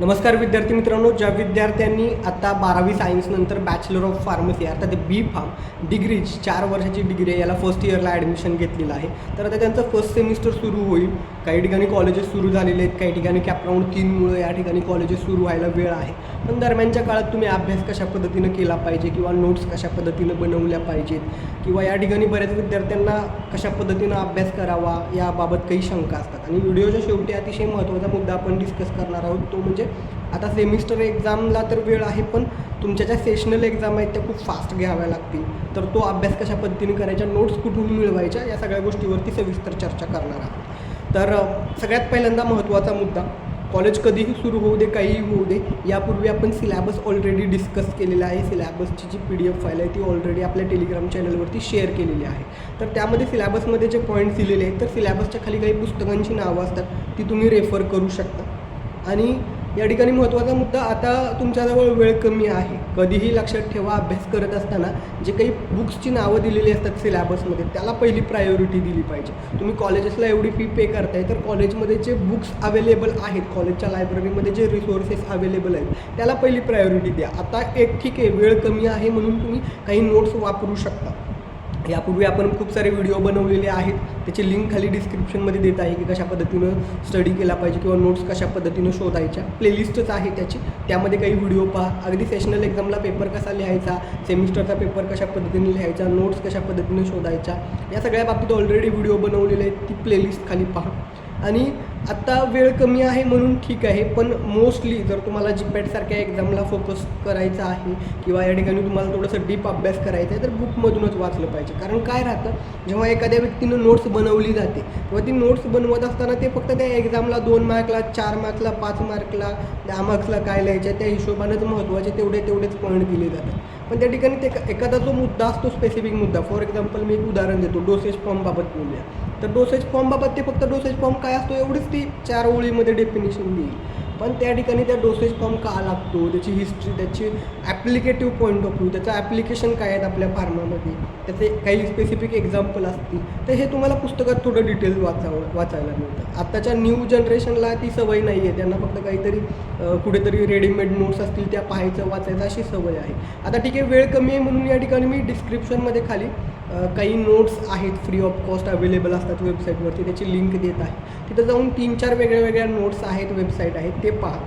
नमस्कार विद्यार्थी मित्रांनो ज्या विद्यार्थ्यांनी आता बारावी सायन्सनंतर बॅचलर ऑफ फार्मसी अर्थात बी फार्म डिग्री चार वर्षाची डिग्री आहे याला फर्स्ट इयरला ॲडमिशन घेतलेलं आहे. तर आता त्यांचं फर्स्ट सेमिस्टर सुरू होईल. काही ठिकाणी कॉलेजेस सुरू झालेले आहेत काही ठिकाणी कॅपराऊंड तीनमुळे या ठिकाणी कॉलेजेस सुरू व्हायला वेळ आहे. पण दरम्यानच्या काळात तुम्ही अभ्यास कशा पद्धतीनं केला पाहिजे किंवा नोट्स कशा पद्धतीनं बनवल्या पाहिजेत? किंवा या ठिकाणी बऱ्याच विद्यार्थ्यांना कशा पद्धतीनं अभ्यास करावा याबाबत काही शंका असतात. आणि व्हिडिओच्या शेवटी अतिशय महत्त्वाचा मुद्दा आपण डिस्कस करणार आहोत तो म्हणजे आता सेमिस्टर एक्झामला तर वेळ आहे पण तुमच्या ज्या सेशनल एक्झाम आहेत त्या खूप फास्ट घ्याव्या लागतील. तर तो अभ्यास कशा पद्धतीने करायच्या नोट्स कुठून मिळवायच्या या सगळ्या गोष्टीवरती सविस्तर चर्चा करणार आहोत. तर सगळ्यात पहिल्यांदा महत्त्वाचा मुद्दा कॉलेज कधीही सुरू होऊ दे काहीही होऊ दे यापूर्वी आपण सिलॅबस ऑलरेडी डिस्कस केलेला आहे. सिलॅबसची जी पी डी एफ फाईल आहे ती ऑलरेडी आपल्या टेलिग्राम चॅनलवरती शेअर केलेली आहे. तर त्यामध्ये सिलॅबसमध्ये जे पॉईंट्स दिलेले आहेत तर सिलॅबसच्या खाली काही पुस्तकांची नावं असतात ती तुम्ही रेफर करू शकता. आणि या ठिकाणी महत्त्वाचा मुद्दा आता तुमच्याजवळ वेळ कमी आहे. कधीही लक्षात ठेवा अभ्यास करत असताना जे काही बुक्सची नावं दिलेली असतात सिलॅबसमध्ये त्याला पहिली प्रायोरिटी दिली पाहिजे. तुम्ही कॉलेजेसला एवढी फी पे करताय तर कॉलेजमध्ये जे बुक्स अवेलेबल आहेत कॉलेजच्या लायब्ररीमध्ये जे रिसोर्सेस अवेलेबल आहेत त्याला पहिली प्रायोरिटी द्या. आता एक ठीक आहे वेळ कमी आहे म्हणून तुम्ही काही नोट्स वापरू शकता. यापूर्वी आपण खूप सारे व्हिडिओ बनवलेले आहेत. त्याची लिंक खाली डिस्क्रिप्शनमध्ये देत आहे की कशा पद्धतीनं स्टडी केला पाहिजे किंवा नोट्स कशा पद्धतीनं शोधायच्या. प्लेलिस्टच आहे त्याची. त्यामध्ये काही व्हिडिओ पहा. अगदी सेशनल एक्झामला पेपर कसा लिहायचा? सेमिस्टरचा पेपर कशा पद्धतीने लिहायचा? नोट्स कशा पद्धतीने शोधायच्या? या सगळ्या बाबतीत ऑलरेडी व्हिडिओ बनवलेले आहेत. ती प्लेलिस्ट खाली पहा. आणि आत्ता वेळ कमी आहे म्हणून ठीक आहे पण मोस्टली जर तुम्हाला जीपॅटसारख्या एक्झामला फोकस करायचा आहे किंवा या ठिकाणी तुम्हाला थोडंसं डीप अभ्यास करायचा आहे तर बुकमधूनच वाचलं पाहिजे. कारण काय राहतं जेव्हा एखाद्या व्यक्तीनं नोट्स बनवली जाते तेव्हा ती नोट्स बनवत असताना ते फक्त त्या एक्झामला दोन मार्कला चार मार्कला पाच मार्कला दहा मार्क्सला काय लिहायचं त्या हिशोबानंच महत्त्वाचे तेवढे तेवढेच पॉईंट दिले जातात. पण त्या ठिकाणी ते एखादा जो मुद्दा असतो स्पेसिफिक मुद्दा फॉर एक्झाम्पल मी एक उदाहरण देतो डोसेज फॉर्मबाबत बोलूया. तर डोसेज फॉर्मबाबत ते फक्त डोसेज फॉर्म काय असतो एवढीच ती चार ओळीमध्ये डेफिनेशन देईल. पण त्या ठिकाणी त्या डोसेज फॉर्म का लागतो? त्याची हिस्ट्री त्याची ॲप्लिकेटिव्ह पॉईंट ऑफ व्ह्यू त्याचं ॲप्लिकेशन काय आहेत आपल्या फार्मामध्ये त्याचे काही स्पेसिफिक एक्झाम्पल असतील. तर हे तुम्हाला पुस्तकात थोडं डिटेल्स वाचावं वाचायला मिळतं. आत्ताच्या न्यू जनरेशनला ती सवय नाही आहे. त्यांना फक्त काहीतरी कुठेतरी रेडीमेड नोट्स असतील त्या पाहायचं वाचायचं अशी सवय आहे. आता ठीक आहे वेळ कमी आहे म्हणून या ठिकाणी मी डिस्क्रिप्शनमध्ये खाली काही नोट्स आहेत फ्री ऑफ कॉस्ट अवेलेबल असतात वेबसाईटवरती त्याची लिंक देत आहे. तिथं जाऊन तीन चार वेगळ्या वेगळ्या नोट्स आहेत वेबसाईट आहेत ते पहा.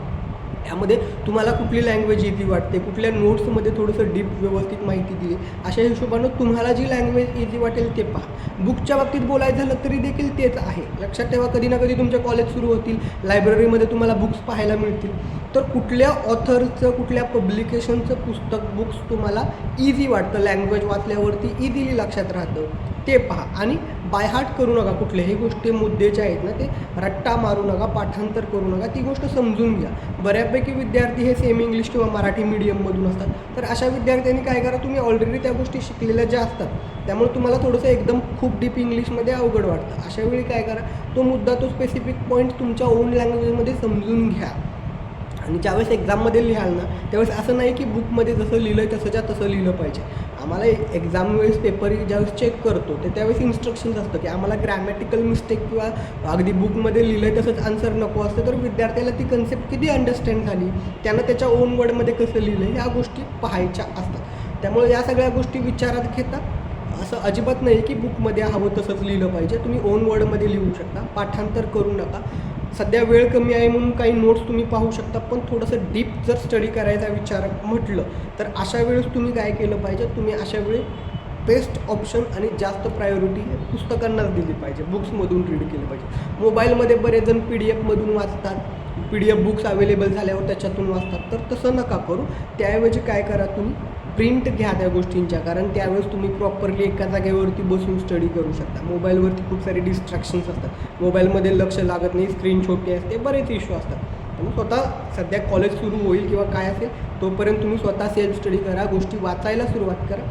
त्यामध्ये तुम्हाला कुठली लँग्वेज इझी वाटते? कुठल्या नोट्समध्ये थोडंसं डीप व्यवस्थित माहिती दिली? अशा हिशोबानं तुम्हाला जी लँग्वेज इझी वाटेल ते पहा. बुकच्या बाबतीत बोलायचं झालं तरी देखील तेच आहे. लक्षात ठेवा कधी ना कधी तुमच्या कॉलेज सुरू होतील. लायब्ररीमध्ये तुम्हाला बुक्स पाहायला मिळतील. तर कुठल्या ऑथरचं कुठल्या पब्लिकेशनचं पुस्तक बुक्स तुम्हाला इझी वाटतं? लँग्वेज वाचल्यावरती इझिली लक्षात राहतं. ते पहा. आणि बायहार्ट करू नका कुठल्याही गोष्टी मुद्देच्या आहेत ना ते रट्टा मारू नका पाठांतर करू नका ती गोष्ट समजून घ्या. बऱ्यापैकी विद्यार्थी हे सेम इंग्लिश किंवा मराठी मीडियममधून असतात. तर अशा विद्यार्थ्यांनी काय करा तुम्ही ऑलरेडी त्या गोष्टी शिकलेल्या ज्या असतात त्यामुळे तुम्हाला थोडंसं एकदम खूप डीप इंग्लिशमध्ये अवघड वाटतं. अशा वेळी काय करा तो मुद्दा तो स्पेसिफिक पॉईंट तुमच्या ओन लँग्वेजमध्ये समजून घ्या. आणि ज्यावेळेस एक्झाममध्ये लिहाल ना त्यावेळेस असं नाही की बुकमध्ये जसं लिहिलं आहे तसंच्या तसं लिहिलं पाहिजे. आम्हाला एक्झाम वेळेस पेपर ज्यावेळेस चेक करतो ते त्यावेळेस इन्स्ट्रक्शन्स असतं की आम्हाला ग्रॅमॅटिकल मिस्टेक किंवा अगदी बुकमध्ये लिहिलं आहे तसंच आन्सर नको असतं तर विद्यार्थ्याला ती कन्सेप्ट किती अंडरस्टँड झाली त्यानं त्याच्या ओन वर्डमध्ये कसं लिहिलं आहे ह्या गोष्टी पाहायच्या असतात. त्यामुळे या सगळ्या गोष्टी विचारात घेता असं अजिबात नाही की बुकमध्ये हवं तसंच लिहिलं पाहिजे तुम्ही ओन वर्डमध्ये लिहू शकता पाठांतर करू नका. सध्या वेळ कमी आहे म्हणून काही नोट्स तुम्ही पाहू शकता पण थोडंसं डीप जर स्टडी करायचा विचार म्हटलं तर अशा वेळेस तुम्ही काय केलं पाहिजे? तुम्ही अशा वेळी बेस्ट ऑप्शन आणि जास्त प्रायोरिटी पुस्तकांनाच दिली पाहिजे बुक्समधून रीड केलं पाहिजे. मोबाईलमध्ये बरेच जण पी डी एफमधून वाचतात P D F books available झाल्यावर त्याच्यातून वाचतात तर तसं नका करू. त्याऐवजी काय करा तुम्ही? प्रिंट घ्या त्या गोष्टींच्या कारण त्यावेळेस तुम्ही प्रॉपरली एका जागेवरती बसून स्टडी करू शकता. मोबाईलवरती खूप सारे डिस्ट्रॅक्शन्स असतात. मोबाईलमध्ये लक्ष लागत नाही स्क्रीन छोटी असते बरेच इश्यू असतात. तुम्ही स्वतः सध्या कॉलेज सुरू होईल किंवा काय असेल तोपर्यंत तुम्ही स्वतः सेल्फ स्टडी करा गोष्टी वाचायला सुरुवात करा.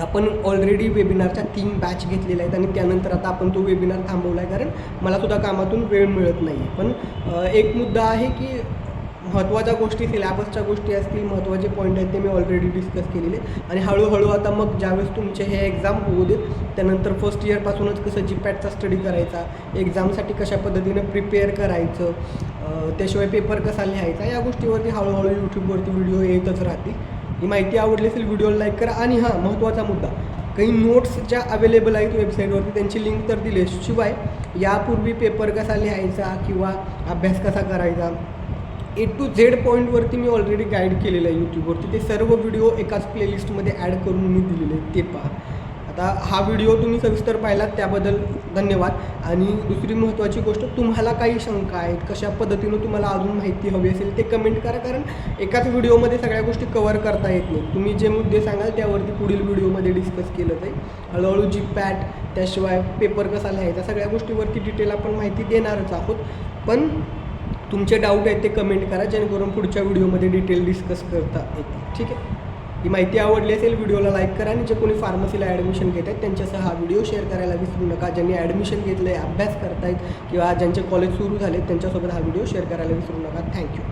आपण ऑलरेडी वेबिनारच्या तीन बॅच घेतलेल्या आहेत आणि त्यानंतर आता आपण तो वेबिनार थांबवला आहे कारण मला सुद्धा कामातून वेळ मिळत नाही आहे पण एक मुद्दा आहे की महत्त्वाच्या गोष्टी सिलॅबसच्या गोष्टी असतील महत्त्वाचे पॉईंट आहेत ते मी ऑलरेडी डिस्कस केलेले. आणि हळूहळू आता मग ज्यावेळेस तुमचे हे एक्झाम होऊ देत त्यानंतर फर्स्ट इयरपासूनच कसं जी पॅटचा स्टडी करायचा एक्झामसाठी कशा पद्धतीनं प्रिपेअर करायचं त्याशिवाय पेपर कसा लिहायचा या गोष्टीवरती हळूहळू यूट्यूबवरती व्हिडिओ येतच राहतील. ही माहिती आवडली असेल व्हिडिओला लाईक करा. आणि हां महत्त्वाचा मुद्दा काही नोट्स ज्या अवेलेबल आहेत वेबसाईटवरती त्यांची लिंक तर दिली शिवाय यापूर्वी पेपर कसा लिहायचा किंवा अभ्यास कसा करायचा ए टू झेड पॉईंटवरती मी ऑलरेडी गाईड केलेलं आहे यूट्यूबवरती ते सर्व व्हिडिओ एकाच प्लेलिस्टमध्ये ॲड करून मी दिलेले आहेत ते पहा. आता हा व्हिडिओ तुम्ही सविस्तर पाहिलात त्याबद्दल धन्यवाद. आणि दुसरी महत्त्वाची गोष्ट तुम्हाला काही शंका आहेत कशा पद्धतीनं तुम्हाला अजून माहिती हवी असेल ते कमेंट करा कारण एकाच व्हिडिओमध्ये सगळ्या गोष्टी कवर करता येत नाही तुम्ही जे मुद्दे सांगाल त्यावरती पुढील व्हिडिओमध्ये डिस्कस केलं जाईल. हळूहळू जी पॅट त्याशिवाय पेपर कसा लिहायचा सगळ्या गोष्टीवरती डिटेल आपण माहिती देणारच आहोत. पण तुमचे डाऊट आहेत ते कमेंट करा जेणेकरून पुढच्या व्हिडिओमध्ये डिटेल डिस्कस करता येतील. ठीक आहे? ही माहिती आवडली असेल व्हिडिओला लाईक करा आणि जे कोणी फार्मसीला ॲडमिशन घेत आहेत त्यांच्यासह हा व्हिडिओ शेअर करायला विसरू नका. ज्यांनी ॲडमिशन घेतलं आहे अभ्यास करतायत किंवा ज्यांचे कॉलेज सुरू झाले त्यांच्यासोबत हा व्हिडिओ शेअर करायला विसरू नका. थँक्यू